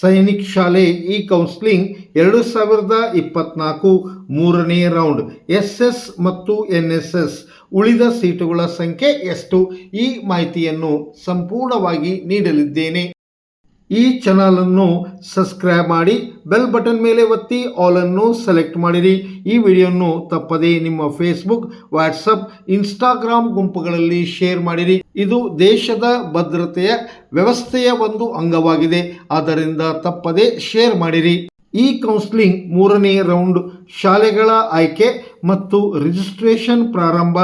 ಸೈನಿಕ್ ಶಾಲೆ ಈ ಕೌನ್ಸಿಲಿಂಗ್ ಎರಡು ಸಾವಿರದ ಇಪ್ಪತ್ನಾಲ್ಕು ಮೂರನೇ ರೌಂಡ್ ಎಸ್ ಎಸ್ ಮತ್ತು ಎನ್ ಎಸ್ ಎಸ್ ಉಳಿದ ಸೀಟುಗಳ ಸಂಖ್ಯೆ ಎಷ್ಟು? ಈ ಮಾಹಿತಿಯನ್ನು ಸಂಪೂರ್ಣವಾಗಿ ನೀಡಲಿದ್ದೇನೆ. ಈ ಚಾನಲನ್ನು ಸಬ್ಸ್ಕ್ರೈಬ್ ಮಾಡಿ ಬೆಲ್ ಬಟನ್ ಮೇಲೆ ಒತ್ತಿ ಆಲನ್ನು ಸೆಲೆಕ್ಟ್ ಮಾಡಿರಿ. ಈ ವಿಡಿಯೋನ್ನು ತಪ್ಪದೇ ನಿಮ್ಮ ಫೇಸ್ಬುಕ್ ವಾಟ್ಸಪ್ ಇನ್ಸ್ಟಾಗ್ರಾಮ್ ಗುಂಪುಗಳಲ್ಲಿ ಶೇರ್ ಮಾಡಿರಿ. ಇದು ದೇಶದ ಭದ್ರತೆಯ ವ್ಯವಸ್ಥೆಯ ಒಂದು ಅಂಗವಾಗಿದೆ. ಆದ್ದರಿಂದ ತಪ್ಪದೇ ಶೇರ್ ಮಾಡಿರಿ. ಈ ಕೌನ್ಸಿಲಿಂಗ್ ಮೂರನೇ ರೌಂಡ್ ಶಾಲೆಗಳ ಆಯ್ಕೆ ಮತ್ತು ರಿಜಿಸ್ಟ್ರೇಷನ್ ಪ್ರಾರಂಭ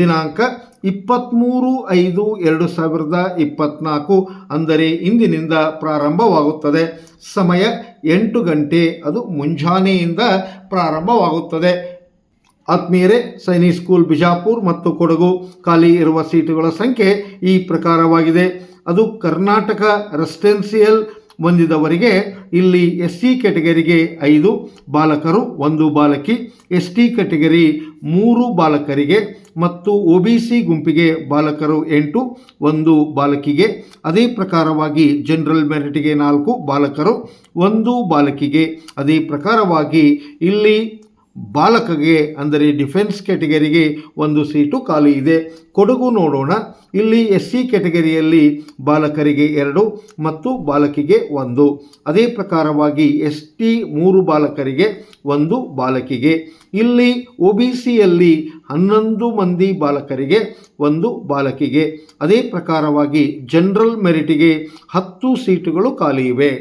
ದಿನಾಂಕ ಇಪ್ಪತ್ತ್ಮೂರು ಐದು ಎರಡು ಸಾವಿರದ ಇಪ್ಪತ್ತ್ನಾಲ್ಕು ಅಂದರೆ ಇಂದಿನಿಂದ ಪ್ರಾರಂಭವಾಗುತ್ತದೆ. ಸಮಯ ಎಂಟು ಗಂಟೆ, ಅದು ಮುಂಜಾನೆಯಿಂದ ಪ್ರಾರಂಭವಾಗುತ್ತದೆ. ಆತ್ಮೀಯರೇ, ಸೈನಿ ಸ್ಕೂಲ್ ಬಿಜಾಪುರ್ ಮತ್ತು ಕೊಡಗು ಖಾಲಿ ಇರುವ ಸೀಟುಗಳ ಸಂಖ್ಯೆ ಈ ಪ್ರಕಾರವಾಗಿದೆ. ಅದು ಕರ್ನಾಟಕ ರೆಸಿಡೆನ್ಸಿಯಲ್ ಹೊಂದಿದವರಿಗೆ ಇಲ್ಲಿ ಎಸ್ ಸಿ ಕೆಟಗರಿಗೆ ಐದು ಬಾಲಕರು, ಒಂದು ಬಾಲಕಿ ಎಸ್ ಟಿ ಕೆಟಗರಿ ಮೂರು ಬಾಲಕರಿಗೆ ಮತ್ತು ಒ ಬಿ ಸಿ ಗುಂಪಿಗೆ ಬಾಲಕರು ಎಂಟು, ಒಂದು ಬಾಲಕಿಗೆ. ಅದೇ ಪ್ರಕಾರವಾಗಿ ಜನರಲ್ ಮೆರಿಟ್ಗೆ ನಾಲ್ಕು ಬಾಲಕರು, ಒಂದು ಬಾಲಕಿಗೆ. ಅದೇ ಪ್ರಕಾರವಾಗಿ ಇಲ್ಲಿ ಬಾಲಕಗೆ, ಅಂದರೆ ಡಿಫೆನ್ಸ್ ಕ್ಯಾಟಗರಿಗೆ ಒಂದು ಸೀಟು ಖಾಲಿ ಇದೆ. ಕೊಡಗು ನೋಡೋಣ. ಇಲ್ಲಿ ಎಸ್ ಸಿ ಕ್ಯಾಟಗರಿಯಲ್ಲಿ ಬಾಲಕರಿಗೆ ಎರಡು ಮತ್ತು ಬಾಲಕಿಗೆ ಒಂದು. ಅದೇ ಪ್ರಕಾರವಾಗಿ ಎಸ್ ಟಿ ಮೂರು ಬಾಲಕರಿಗೆ, ಒಂದು ಬಾಲಕಿಗೆ. ಇಲ್ಲಿ ಒ ಬಿ ಸಿಯಲ್ಲಿ ಹನ್ನೊಂದು ಮಂದಿ ಬಾಲಕರಿಗೆ, ಒಂದು ಬಾಲಕಿಗೆ. ಅದೇ ಪ್ರಕಾರವಾಗಿ ಜನರಲ್ ಮೆರಿಟಿಗೆ ಹತ್ತು ಸೀಟುಗಳು ಖಾಲಿ ಇವೆ.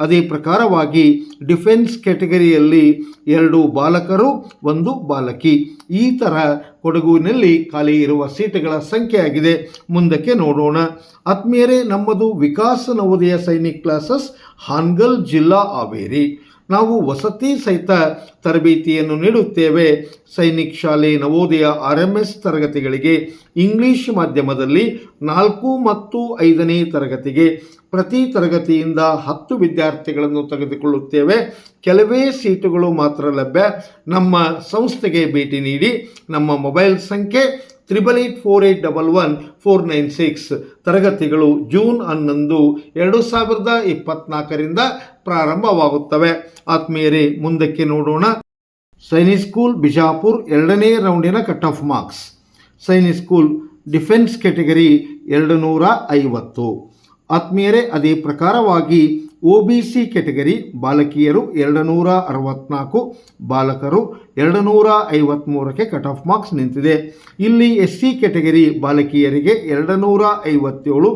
ಅದೇ ಪ್ರಕಾರವಾಗಿ ಡಿಫೆನ್ಸ್ ಕ್ಯಾಟಗರಿಯಲ್ಲಿ ಎರಡು ಬಾಲಕರು, ಒಂದು ಬಾಲಕಿ. ಈ ಥರ ಕೊಡಗುವಿನಲ್ಲಿ ಖಾಲಿ ಇರುವ ಸೀಟುಗಳ ಸಂಖ್ಯೆಯಾಗಿದೆ ಮುಂದಕ್ಕೆ ನೋಡೋಣ. ಆತ್ಮೀಯರೇ, ನಮ್ಮದು ವಿಕಾಸ ನವೋದಯ ಸೈನಿಕ್ ಕ್ಲಾಸಸ್, ಹಾನ್ಗಲ್ ಜಿಲ್ಲಾ ಹಾವೇರಿ. ನಾವು ವಸತಿ ಸಹಿತ ತರಬೇತಿಯನ್ನು ನೀಡುತ್ತೇವೆ. ಸೈನಿಕ್ ಶಾಲೆ ನವೋದಯ ಆರ್ ಎಂ ಎಸ್ ತರಗತಿಗಳಿಗೆ ಇಂಗ್ಲಿಷ್ ಮಾಧ್ಯಮದಲ್ಲಿ ನಾಲ್ಕು ಮತ್ತು ಐದನೇ ತರಗತಿಗೆ ಪ್ರತಿ ತರಗತಿಯಿಂದ ಹತ್ತು ವಿದ್ಯಾರ್ಥಿಗಳನ್ನು ತೆಗೆದುಕೊಳ್ಳುತ್ತೇವೆ. ಕೆಲವೇ ಸೀಟುಗಳು ಮಾತ್ರ ಲಭ್ಯ. ನಮ್ಮ ಸಂಸ್ಥೆಗೆ ಭೇಟಿ ನೀಡಿ ನಮ್ಮ ಮೊಬೈಲ್ ಸಂಖ್ಯೆ triple eight four eight double one four nine six. ತರಗತಿಗಳು ಜೂನ್ ಹನ್ನೊಂದು ಎರಡು ಸಾವಿರದ ಇಪ್ಪತ್ನಾಲ್ಕರಿಂದ ಪ್ರಾರಂಭವಾಗುತ್ತವೆ. ಆತ್ಮೀಯರೇ, ಮುಂದಕ್ಕೆ ನೋಡೋಣ. ಸೈನಿಕ್ ಸ್ಕೂಲ್, ಬಿಜಾಪುರ್ ಎರಡನೇ ರೌಂಡಿನ cut off marks. Sainik school, defence category ಎರಡು ನೂರ ಐವತ್ತು. ಆತ್ಮೀಯರೇ, ಅದೇ ಪ್ರಕಾರವಾಗಿ ಒ ಬಿ ಸಿ ಕೆಟಗರಿ ಬಾಲಕಿಯರು ಎರಡು ನೂರ ಅರವತ್ನಾಲ್ಕು, ಬಾಲಕರು ಎರಡು ನೂರ ಐವತ್ತ್ಮೂರಕ್ಕೆ ಕಟ್ ಆಫ್ ಮಾರ್ಕ್ಸ್ ನಿಂತಿದೆ. ಇಲ್ಲಿ ಎಸ್ ಸಿ ಕೆಟಗರಿ ಬಾಲಕಿಯರಿಗೆ ಎರಡು ನೂರ ಐವತ್ತೇಳು,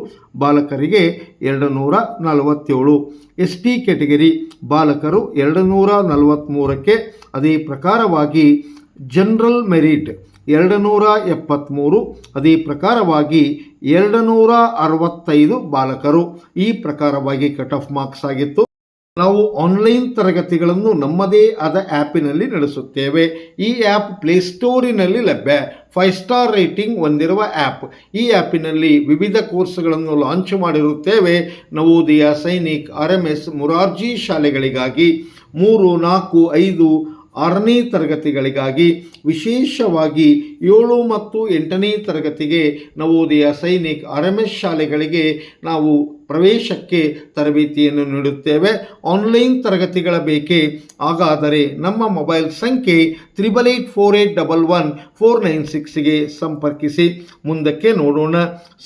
ಬಾಲಕರಿಗೆ ಎರಡು ನೂರ ನಲವತ್ತೇಳು. ಎಸ್ ಟಿ ಕೆಟಗರಿ ಬಾಲಕರು ಎರಡು ನೂರ ನಲವತ್ತ್ಮೂರಕ್ಕೆ ಅದೇ ಪ್ರಕಾರವಾಗಿ ಜನರಲ್ ಮೆರಿಟ್ ಎರಡು ನೂರ ಎಪ್ಪತ್ತ್ಮೂರು ಅದೇ ಪ್ರಕಾರವಾಗಿ ಎರಡು ನೂರ ಅರವತ್ತೈದು ಬಾಲಕರು. ಈ ಪ್ರಕಾರವಾಗಿ ಕಟ್ ಆಫ್ ಮಾರ್ಕ್ಸ್ ಆಗಿತ್ತು. ನಾವು ಆನ್ಲೈನ್ ತರಗತಿಗಳನ್ನು ನಮ್ಮದೇ ಆದ ಆ್ಯಪಿನಲ್ಲಿ ನಡೆಸುತ್ತೇವೆ. ಈ ಆ್ಯಪ್ ಪ್ಲೇಸ್ಟೋರಿನಲ್ಲಿ ಲಭ್ಯ. ಫೈವ್ ಸ್ಟಾರ್ ರೇಟಿಂಗ್ ಹೊಂದಿರುವ ಆ್ಯಪ್. ಈ ಆ್ಯಪಿನಲ್ಲಿ ವಿವಿಧ ಕೋರ್ಸ್ಗಳನ್ನು launch ಮಾಡಿರುತ್ತೇವೆ. Navodaya, Sainik, R M S, Murarji ಶಾಲೆಗಳಿಗಾಗಿ ಮೂರು, ನಾಲ್ಕು, ಐದು ಆರನೇ ತರಗತಿಗಳಿಗಾಗಿ ವಿಶೇಷವಾಗಿ ಏಳು ಮತ್ತು ಎಂಟನೇ ತರಗತಿಗೆ Navodaya Sainik R M S ಶಾಲೆಗಳಿಗೆ ನಾವು ಪ್ರವೇಶಕ್ಕೆ ತರಬೇತಿಯನ್ನು ನೀಡುತ್ತೇವೆ. ಆನ್ಲೈನ್ ತರಗತಿಗಳ ಬೇಕೆ? ಹಾಗಾದರೆ ನಮ್ಮ ಮೊಬೈಲ್ ಸಂಖ್ಯೆ triple eight four eight double one four nine ಸಿಕ್ಸ್ಗೆ ಸಂಪರ್ಕಿಸಿ. ಮುಂದಕ್ಕೆ ನೋಡೋಣ.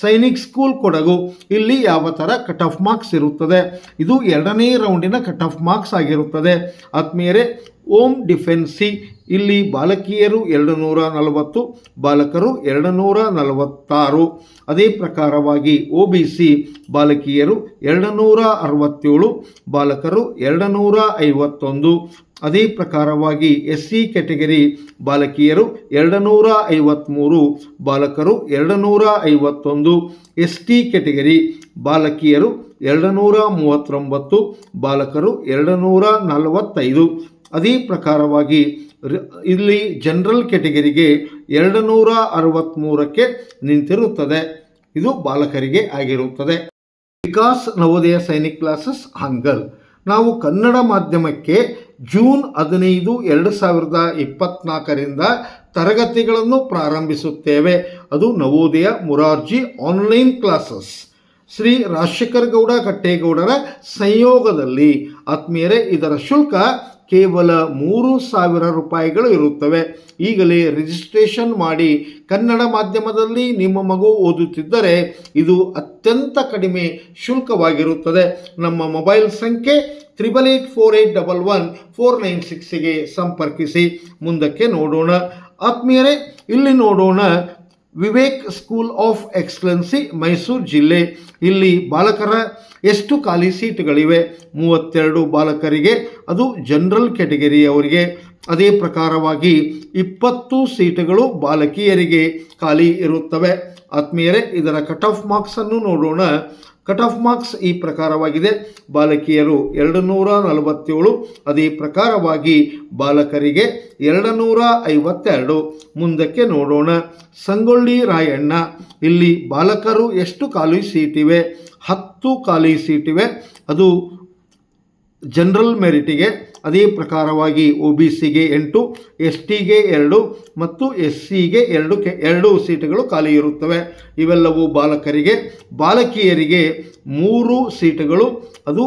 ಸೈನಿಕ್ ಸ್ಕೂಲ್ ಕೊಡಗು. ಇಲ್ಲಿ ಯಾವ ಥರ ಕಟ್ ಆಫ್ ಮಾರ್ಕ್ಸ್ ಇರುತ್ತದೆ? ಇದು ಎರಡನೇ ರೌಂಡಿನ ಕಟ್ ಆಫ್ ಮಾರ್ಕ್ಸ್ ಆಗಿರುತ್ತದೆ. ಆತ್ಮೀಯರೇ, ಓಮ್ ಡಿಫೆನ್ಸಿ ಇಲ್ಲಿ ಬಾಲಕಿಯರು ಎರಡು ನೂರ ನಲವತ್ತು, ಬಾಲಕರು ಎರಡು ನೂರ ನಲವತ್ತಾರು. ಅದೇ ಪ್ರಕಾರವಾಗಿ ಒ ಬಿ ಸಿ ಬಾಲಕಿಯರು ಎರಡು ನೂರ ಅರವತ್ತೇಳು, ಬಾಲಕರು ಎರಡು ನೂರ ಐವತ್ತೊಂದು. ಅದೇ ಪ್ರಕಾರವಾಗಿ ಎಸ್ ಸಿ ಕ್ಯಾಟಗರಿ ಬಾಲಕಿಯರು ಎರಡು ನೂರ ಐವತ್ತ್ಮೂರು ಬಾಲಕರು ಎರಡು ನೂರ ಐವತ್ತೊಂದು. ಎಸ್ ಟಿ ಕ್ಯಾಟಗರಿ ಬಾಲಕಿಯರು ಎರಡು ನೂರ ಮೂವತ್ತೊಂಬತ್ತು, ಬಾಲಕರು ಎರಡು ನೂರ ನಲವತ್ತೈದು. ಅದೇ ಪ್ರಕಾರವಾಗಿ ಇಲ್ಲಿ ಜನರಲ್ ಕೆಟಗರಿಗೆ ಎರಡು ನೂರ ಅರವತ್ತ್ಮೂರಕ್ಕೆ ನಿಂತಿರುತ್ತದೆ. ಇದು ಬಾಲಕರಿಗೆ ಆಗಿರುತ್ತದೆ. ವಿಕಾಸ್ ನವೋದಯ ಸೈನಿಕ್ ಕ್ಲಾಸಸ್, ಹಂಗಲ್. ನಾವು ಕನ್ನಡ ಮಾಧ್ಯಮಕ್ಕೆ ಜೂನ್ ಹದಿನೈದು, ಎರಡು ಸಾವಿರದ ಇಪ್ಪತ್ನಾಲ್ಕರಿಂದ ತರಗತಿಗಳನ್ನು ಪ್ರಾರಂಭಿಸುತ್ತೇವೆ. ಅದು ನವೋದಯ ಮುರಾರ್ಜಿ ಆನ್ಲೈನ್ ಕ್ಲಾಸಸ್. ಶ್ರೀ ರಾಜಶೇಖರ್ ಗೌಡ ಕಟ್ಟೇಗೌಡರ ಸಂಯೋಗದಲ್ಲಿ. ಆತ್ಮೀಯರೇ, ಇದರ ಶುಲ್ಕ ಕೇವಲ ಮೂರು ಸಾವಿರ ರೂಪಾಯಿಗಳು ಇರುತ್ತವೆ. ಈಗಲೇ ರಿಜಿಸ್ಟ್ರೇಷನ್ ಮಾಡಿ ಕನ್ನಡ ಮಾಧ್ಯಮದಲ್ಲಿ ನಿಮ್ಮ ಮಗು ಓದುತ್ತಿದ್ದರೆ ಇದು ಅತ್ಯಂತ ಕಡಿಮೆ ಶುಲ್ಕವಾಗಿರುತ್ತದೆ. ನಮ್ಮ ಮೊಬೈಲ್ ಸಂಖ್ಯೆ triple eight four eight double one four nine ಸಿಕ್ಸಿಗೆ ಸಂಪರ್ಕಿಸಿ. ಮುಂದಕ್ಕೆ ನೋಡೋಣ. ಆತ್ಮೀಯರೇ, ಇಲ್ಲಿ ನೋಡೋಣ Vivek school of excellency, Mysuru ಜಿಲ್ಲೆ. ಇಲ್ಲಿ ಬಾಲಕರ ಎಷ್ಟು ಖಾಲಿ ಸೀಟ್ಗಳಿವೆ? ಮೂವತ್ತೆರಡು ಬಾಲಕರಿಗೆ, ಅದು ಜನರಲ್ ಕ್ಯಾಟಗರಿಯವರಿಗೆ ಅದೇ ಪ್ರಕಾರವಾಗಿ ಇಪ್ಪತ್ತು ಸೀಟುಗಳು ಬಾಲಕಿಯರಿಗೆ ಖಾಲಿ ಇರುತ್ತವೆ. ಆತ್ಮೀಯರೇ, ಇದರ ಕಟ್ ಆಫ್ ಮಾರ್ಕ್ಸನ್ನು ನೋಡೋಣ. ಕಟ್ ಆಫ್ ಮಾರ್ಕ್ಸ್ ಈ ಪ್ರಕಾರವಾಗಿದೆ. ಬಾಲಕಿಯರು ಎರಡು ನೂರ ನಲವತ್ತೇಳು, ಅದೇ ಪ್ರಕಾರವಾಗಿ ಬಾಲಕರಿಗೆ ಎರಡು ನೂರ ಐವತ್ತೆರಡು. ಮುಂದಕ್ಕೆ ನೋಡೋಣ. ಸಂಗೊಳ್ಳಿ ರಾಯಣ್ಣ, ಇಲ್ಲಿ ಬಾಲಕರು ಎಷ್ಟು ಖಾಲಿ ಸೀಟಿವೆ ಹತ್ತು ಖಾಲಿ ಸೀಟಿವೆ ಅದು ಜನರಲ್ ಮೆರಿಟಿಗೆ ಅದೇ ಪ್ರಕಾರವಾಗಿ ಒ ಬಿ ಸಿಗೆ ಎಂಟು, ಎಸ್ ಟಿಗೆ ಎರಡು ಮತ್ತು ಎಸ್ ಸಿಗೆ ಎರಡು ಕೆ, ಎರಡು ಸೀಟುಗಳು ಖಾಲಿ ಇರುತ್ತವೆ. ಇವೆಲ್ಲವೂ ಬಾಲಕರಿಗೆ, ಬಾಲಕಿಯರಿಗೆ ಮೂರು ಸೀಟುಗಳು, ಅದು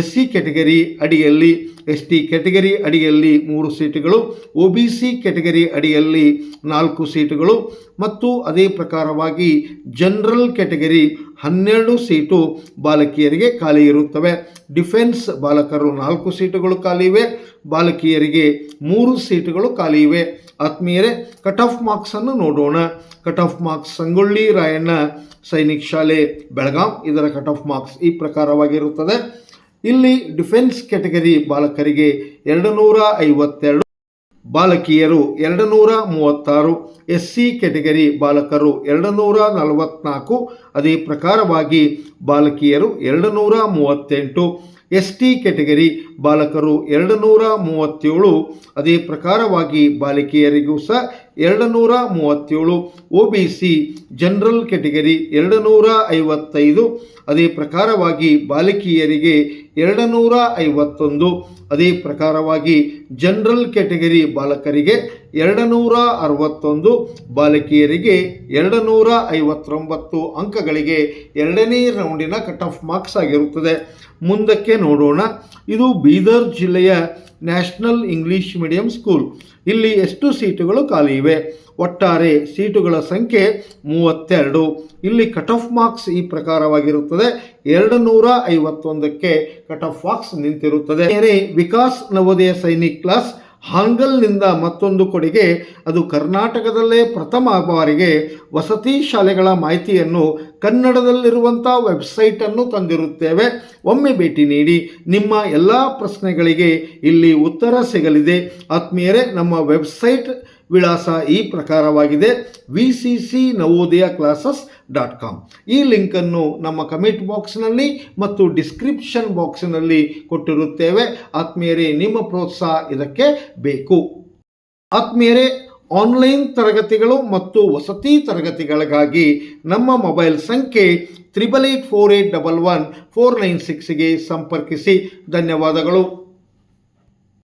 ಎಸ್ ಸಿ ಕೆಟಗರಿ ಅಡಿಯಲ್ಲಿ, ಎಸ್ ಟಿ ಕೆಟಗರಿ ಅಡಿಯಲ್ಲಿ ಮೂರು ಸೀಟುಗಳು, ಒ ಬಿ ಸಿ ಕೆಟಗರಿ ಅಡಿಯಲ್ಲಿ ನಾಲ್ಕು ಸೀಟುಗಳು ಮತ್ತು ಅದೇ ಪ್ರಕಾರವಾಗಿ ಜನರಲ್ ಕೆಟಗರಿ ಹನ್ನೆರಡು ಸೀಟು ಬಾಲಕಿಯರಿಗೆ ಖಾಲಿ ಇರುತ್ತವೆ. ಡಿಫೆನ್ಸ್ ಬಾಲಕರು ನಾಲ್ಕು ಸೀಟುಗಳು ಖಾಲಿ ಇವೆ. ಬಾಲಕಿಯರಿಗೆ ಮೂರು ಸೀಟುಗಳು ಖಾಲಿ ಇವೆ. ಆತ್ಮೀಯರೇ ಕಟ್ ಆಫ್ ಮಾರ್ಕ್ಸನ್ನು ನೋಡೋಣ. Cut off marks Sangolli Rayanna Sainik ಶಾಲೆ, ಬೆಳಗಾಂ. ಇದರ ಕಟ್ ಆಫ್ ಮಾರ್ಕ್ಸ್ ಈ ಪ್ರಕಾರವಾಗಿರುತ್ತದೆ. ಇಲ್ಲಿ ಡಿಫೆನ್ಸ್ ಕ್ಯಾಟಗರಿ ಬಾಲಕರಿಗೆ ಎರಡು ನೂರ ಐವತ್ತೆರಡು ಬಾಲಕಿಯರು ಎರಡು ನೂರ ಮೂವತ್ತಾರು ಎಸ್ ಸಿ ಕೆಟಗರಿ ಬಾಲಕರು ಎರಡು ನೂರ ನಲವತ್ನಾಲ್ಕು. ಅದೇ ಪ್ರಕಾರವಾಗಿ ಬಾಲಕಿಯರು ಎರಡು ನೂರ ಮೂವತ್ತೆಂಟು. ಎಸ್ ಟಿ ಕೆಟಗರಿ ಬಾಲಕರು ಎರಡು ನೂರ ಮೂವತ್ತೇಳು. ಅದೇ ಪ್ರಕಾರವಾಗಿ ಬಾಲಕಿಯರಿಗೂ ಸಹ ಎರಡು ನೂರ ಮೂವತ್ತೇಳು. O B C general category ಎರಡು ನೂರ ಐವತ್ತೈದು. ಅದೇ ಪ್ರಕಾರವಾಗಿ ಬಾಲಕಿಯರಿಗೆ ಎರಡು ನೂರ ಐವತ್ತೊಂದು. ಅದೇ ಪ್ರಕಾರವಾಗಿ ಜನರಲ್ ಕ್ಯಾಟಗರಿ ಬಾಲಕರಿಗೆ ಎರಡು ನೂರ ಅರವತ್ತೊಂದು ಬಾಲಕಿಯರಿಗೆ ಎರಡು ನೂರ ಐವತ್ತೊಂಬತ್ತು ಅಂಕಗಳಿಗೆ ಎರಡನೇ ರೌಂಡಿನ ಕಟ್ ಆಫ್ ಮಾರ್ಕ್ಸ್ ಆಗಿರುತ್ತದೆ. ಮುಂದಕ್ಕೆ ನೋಡೋಣ. ಇದು ಬೀದರ್ ಜಿಲ್ಲೆಯ ನ್ಯಾಷನಲ್ ಇಂಗ್ಲಿಷ್ ಮೀಡಿಯಂ ಸ್ಕೂಲ್. ಇಲ್ಲಿ ಎಷ್ಟು ಸೀಟುಗಳು ಖಾಲಿ ಇವೆ? ಒಟ್ಟಾರೆ ಸೀಟುಗಳ ಸಂಖ್ಯೆ ಮೂವತ್ತೆರಡು. ಇಲ್ಲಿ ಕಟ್ ಆಫ್ ಮಾರ್ಕ್ಸ್ ಈ ಪ್ರಕಾರವಾಗಿರುತ್ತದೆ. ಎರಡು ನೂರ ಐವತ್ತೊಂದಕ್ಕೆ ಕಟ್ ಆಫ್ ಮಾರ್ಕ್ಸ್ ನಿಂತಿರುತ್ತದೆ. ವಿಕಾಸ್ ನವೋದಯ ಸೈನಿಕ್ ಕ್ಲಾಸ್ ಹಾಂಗಲ್ನಿಂದ ಮತ್ತೊಂದು ಕೊಡುಗೆ, ಅದು ಕರ್ನಾಟಕದಲ್ಲೇ ಪ್ರಥಮ ಬಾರಿಗೆ ವಸತಿ ಶಾಲೆಗಳ ಮಾಹಿತಿಯನ್ನು ಕನ್ನಡದಲ್ಲಿರುವಂಥ ವೆಬ್ಸೈಟನ್ನು ತಂದಿರುತ್ತೇವೆ. ಒಮ್ಮೆ ಭೇಟಿ ನೀಡಿ ನಿಮ್ಮ ಎಲ್ಲ ಪ್ರಶ್ನೆಗಳಿಗೆ ಇಲ್ಲಿ ಉತ್ತರ ಸಿಗಲಿದೆ. ಆತ್ಮೀಯರೇ, ನಮ್ಮ ವೆಬ್ಸೈಟ್ ವಿಳಾಸ ಈ ಪ್ರಕಾರವಾಗಿದೆ. V C C Navodaya classes dot com ಈ ಲಿಂಕನ್ನು ನಮ್ಮ ಕಮೆಂಟ್ ಬಾಕ್ಸ್ನಲ್ಲಿ ಮತ್ತು ಡಿಸ್ಕ್ರಿಪ್ಷನ್ ಬಾಕ್ಸ್ನಲ್ಲಿ ಕೊಟ್ಟಿರುತ್ತೇವೆ. ಆತ್ಮೀಯರೇ, ನಿಮ್ಮ ಪ್ರೋತ್ಸಾಹ ಇದಕ್ಕೆ ಬೇಕು. ಆತ್ಮೀಯರೇ, ಆನ್ಲೈನ್ ತರಗತಿಗಳು ಮತ್ತು ವಸತಿ ತರಗತಿಗಳಿಗಾಗಿ ನಮ್ಮ ಮೊಬೈಲ್ ಸಂಖ್ಯೆ triple eight four eight double one four nine ಸಿಕ್ಸ್ಗೆ ಸಂಪರ್ಕಿಸಿ. ಧನ್ಯವಾದಗಳು.